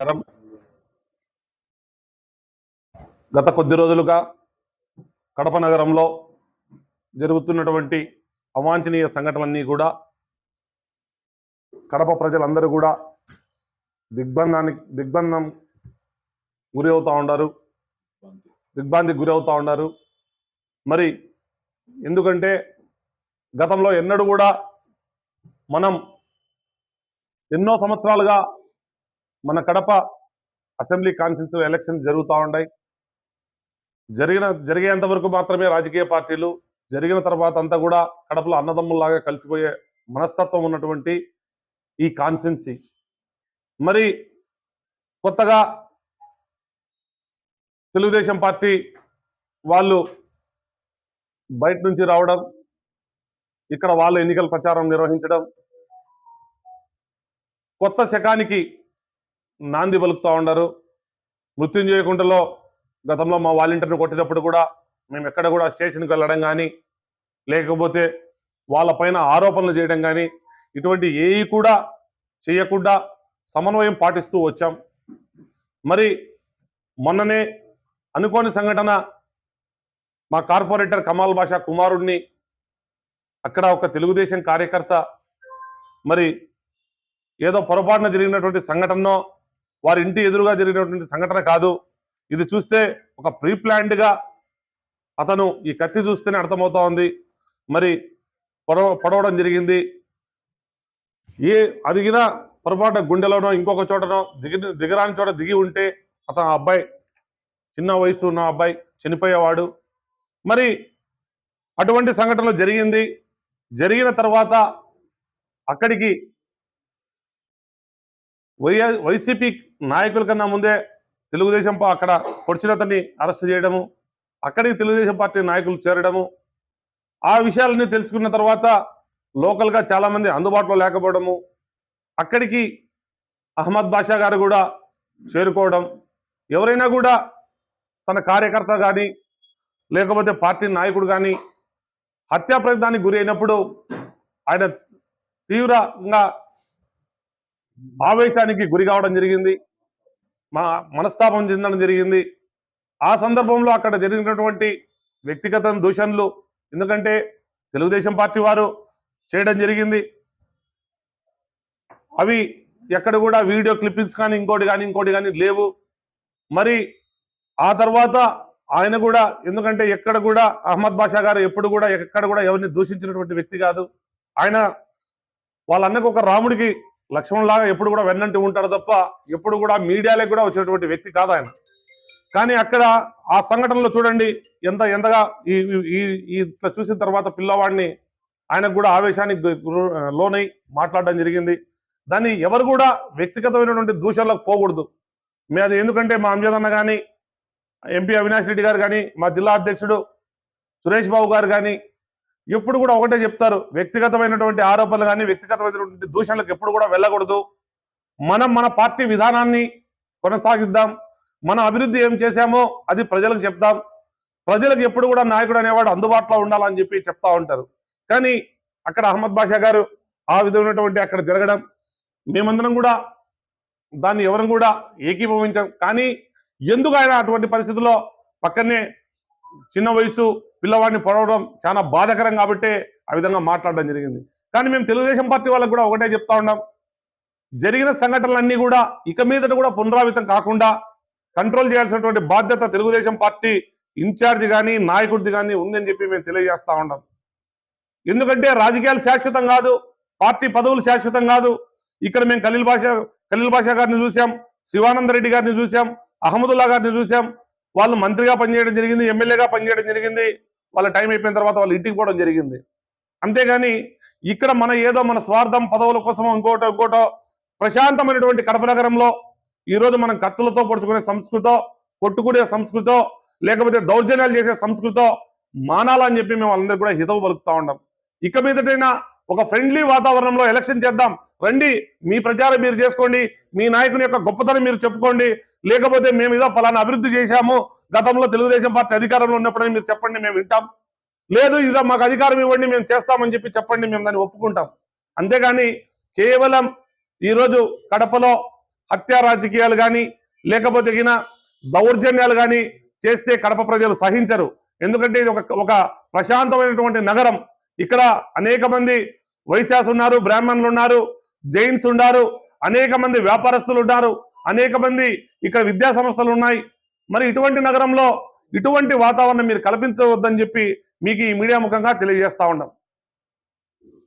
నమస్కారం గత కొద్ది రోజులుగా కడప నగరంలో జరుగుతున్నటువంటి అవాంఛనీయ సంఘటనలన్నీ కూడా కడప ప్రజలందరూ కూడా దిగ్బంధానికి దిగ్బంధం గురి అవుతూ ఉన్నారు. దిగ్భ్రాంతికి గురి అవుతూ ఉన్నారు. మరి ఎందుకంటే గతంలో ఎన్నడూ కూడా మనం ఎన్నో సంవత్సరాలుగా మన కడప అసెంబ్లీ కాన్స్టిట్యూ ఎలక్షన్ జరుగుతూ ఉన్నాయి జరిగిన జరిగేంత వరకు మాత్రమే రాజకీయ పార్టీలు జరిగిన తర్వాత అంతా కూడా కడపలో అన్నదమ్ముల్లాగా కలిసిపోయే మనస్తత్వం ఉన్నటువంటి ఈ కాన్స్టిట్యున్సీ. మరి కొత్తగా తెలుగుదేశం పార్టీ వాళ్ళు బయట నుంచి రావడం ఇక్కడ వాళ్ళు ఎన్నికల ప్రచారం నిర్వహించడం కొత్త శకానికి నాంది పలుకుతూ ఉన్నారు మృత్యుంజయ కుంటలో గతంలో మా వాలంటీర్ని కొట్టినప్పుడు కూడా మేము ఎక్కడ కూడా స్టేషన్కి వెళ్ళడం కానీ లేకపోతే వాళ్ళపైన ఆరోపణలు చేయడం కానీ ఇటువంటి ఏవి కూడా చేయకుండా సమన్వయం పాటిస్తూ వచ్చాం. మరి మొన్ననే అనుకోని సంఘటన మా కార్పొరేటర్ కమాల్ బాషా కుమారుడిని అక్కడ ఒక తెలుగుదేశం కార్యకర్త మరి ఏదో పొరపాటున జరిగినటువంటి సంఘటనో వారి ఇంటి ఎదురుగా జరిగినటువంటి సంఘటన కాదు. ఇది చూస్తే ఒక ప్రీ అతను ఈ కత్తి చూస్తేనే అర్థమవుతా ఉంది. మరి పొడవ పొడవడం జరిగింది. ఏ అదిగిన పొరపాటు గుండెలోనో ఇంకొక చోటనో దిగి దిగరాని చోట దిగి ఉంటే అతను ఆ అబ్బాయి చిన్న వయసు ఉన్న అబ్బాయి చనిపోయేవాడు. మరి అటువంటి సంఘటనలు జరిగింది. జరిగిన తర్వాత అక్కడికి వైఎస్ వైసీపీ నాయకుల కన్నా ముందే తెలుగుదేశం అక్కడ పొడిచినతని అరెస్ట్ చేయడము అక్కడికి తెలుగుదేశం పార్టీ నాయకులు చేరడము ఆ విషయాలన్నీ తెలుసుకున్న తర్వాత లోకల్గా చాలామంది అందుబాటులో లేకపోవడము అక్కడికి అహ్మద్ బాషా గారు కూడా చేరుకోవడం ఎవరైనా కూడా తన కార్యకర్త కానీ లేకపోతే పార్టీ నాయకుడు కానీ హత్యా ప్రయత్నానికి గురి అయినప్పుడు ఆయన తీవ్రంగా ఆవేశానికి గురి కావడం జరిగింది. మా మనస్తాపం చెందడం జరిగింది. ఆ సందర్భంలో అక్కడ జరిగినటువంటి వ్యక్తిగత దూషణలు ఎందుకంటే తెలుగుదేశం పార్టీ వారు చేయడం జరిగింది. అవి ఎక్కడ కూడా వీడియో క్లిప్పింగ్స్ కానీ ఇంకోటి కానీ ఇంకోటి కానీ లేవు. మరి ఆ తర్వాత ఆయన కూడా ఎందుకంటే ఎక్కడ కూడా అహ్మద్ బాషా గారు ఎప్పుడు కూడా ఎక్కడ కూడా ఎవరిని దూషించినటువంటి వ్యక్తి కాదు. ఆయన వాళ్ళ అన్నకు ఒక రాముడికి లక్ష్మణులాగా ఎప్పుడు కూడా వెన్నంటి ఉంటాడు తప్ప ఎప్పుడు కూడా మీడియాలకు కూడా వచ్చినటువంటి వ్యక్తి కాదు ఆయన. కానీ అక్కడ ఆ సంఘటనలో చూడండి ఎంత ఎంతగా ఈ ఈ ఈ ఇట్లా చూసిన తర్వాత పిల్లవాడిని ఆయనకు కూడా ఆవేశానికి లోనై మాట్లాడడం జరిగింది. దాన్ని ఎవరు కూడా వ్యక్తిగతమైనటువంటి దూషణలకు పోకూడదు. మీ అది ఎందుకంటే మా అంజద్ అన్న కానీ ఎంపీ అవినాష్ రెడ్డి గారు కానీ మా జిల్లా అధ్యక్షుడు సురేష్ బాబు గారు కానీ ఎప్పుడు కూడా ఒకటే చెప్తారు. వ్యక్తిగతమైనటువంటి ఆరోపణలు కానీ వ్యక్తిగతమైనటువంటి దూషణలకు ఎప్పుడు కూడా వెళ్ళకూడదు. మనం మన పార్టీ విధానాన్ని కొనసాగిద్దాం. మన అభివృద్ధి ఏం చేశామో అది ప్రజలకు చెప్దాం. ప్రజలకు ఎప్పుడు కూడా నాయకుడు అనేవాడు అందుబాటులో ఉండాలని చెప్పి చెప్తా ఉంటారు. కానీ అక్కడ అహ్మద్ బాషా గారు ఆ విధమైనటువంటి అక్కడ జరగడం మేమందరం కూడా దాన్ని ఎవరం కూడా ఏకీభవించాం. కానీ ఎందుకు ఆయన అటువంటి పరిస్థితుల్లో పక్కనే చిన్న వయసు పిల్లవాడిని పొడవడం చాలా బాధాకరం కాబట్టి ఆ విధంగా మాట్లాడడం జరిగింది. కానీ మేము తెలుగుదేశం పార్టీ వాళ్ళకు కూడా ఒకటే చెప్తా ఉన్నాం. జరిగిన సంఘటనలన్నీ కూడా ఇక మీదట కూడా పునరావితం కాకుండా కంట్రోల్ చేయాల్సినటువంటి బాధ్యత తెలుగుదేశం పార్టీ ఇన్ఛార్జ్ కానీ నాయకుడిది కానీ ఉందని చెప్పి మేము తెలియజేస్తా ఉన్నాం. ఎందుకంటే రాజకీయాలు శాశ్వతం కాదు పార్టీ పదవులు శాశ్వతం కాదు. ఇక్కడ మేము ఖలీల్ బాషా ఖలీల్ బాషా గారిని చూసాం శివానంద రెడ్డి గారిని చూసాం అహ్మదుల్లా గారిని చూసాం వాళ్ళు మంత్రిగా పనిచేయడం జరిగింది ఎమ్మెల్యేగా పనిచేయడం జరిగింది. వాళ్ళ టైం అయిపోయిన తర్వాత వాళ్ళు ఇంటికి పోవడం జరిగింది. అంతేగాని ఇక్కడ మన ఏదో మన స్వార్థం పదవుల కోసం ఇంకోటో ఇంకోటో ప్రశాంతమైనటువంటి కడప నగరంలో ఈ రోజు మనం కత్తులతో పొడుచుకునే సంస్కృతో కొట్టుకునే సంస్కృతో లేకపోతే దౌర్జన్యాలు చేసే సంస్కృతో మానాలని చెప్పి మేము వాళ్ళందరూ కూడా హితవు పలుకుతా ఉన్నాం. ఇక మీదటైనా ఒక ఫ్రెండ్లీ వాతావరణంలో ఎలక్షన్ చేద్దాం. రండి మీ ప్రచారం మీరు చేసుకోండి మీ నాయకుని యొక్క గొప్పతనం మీరు చెప్పుకోండి లేకపోతే మేము ఏదో ఫలానా అభివృద్ధి చేశాము గతంలో తెలుగుదేశం పార్టీ అధికారంలో ఉన్నప్పుడని మీరు చెప్పండి మేము వింటాం. లేదు ఇదో మాకు అధికారం ఇవ్వండి మేము చేస్తామని చెప్పి చెప్పండి మేము దాన్ని ఒప్పుకుంటాం. అంతేగాని కేవలం ఈరోజు కడపలో హత్యా రాజకీయాలు కానీ లేకపోతే దౌర్జన్యాలు కానీ చేస్తే కడప ప్రజలు సహించరు. ఎందుకంటే ఇది ఒక ఒక ప్రశాంతమైనటువంటి నగరం. ఇక్కడ అనేక మంది వైశ్యాస్ ఉన్నారు బ్రాహ్మణులు ఉన్నారు జైన్స్ ఉన్నారు అనేక మంది వ్యాపారస్తులు ఉన్నారు అనేక మంది ఇక్కడ విద్యా సంస్థలు ఉన్నాయి. మరి ఇటువంటి నగరంలో ఇటువంటి వాతావరణం మీరు కల్పించవద్దని చెప్పి మీకు ఈ మీడియా ముఖంగా తెలియజేస్తా ఉన్నాం.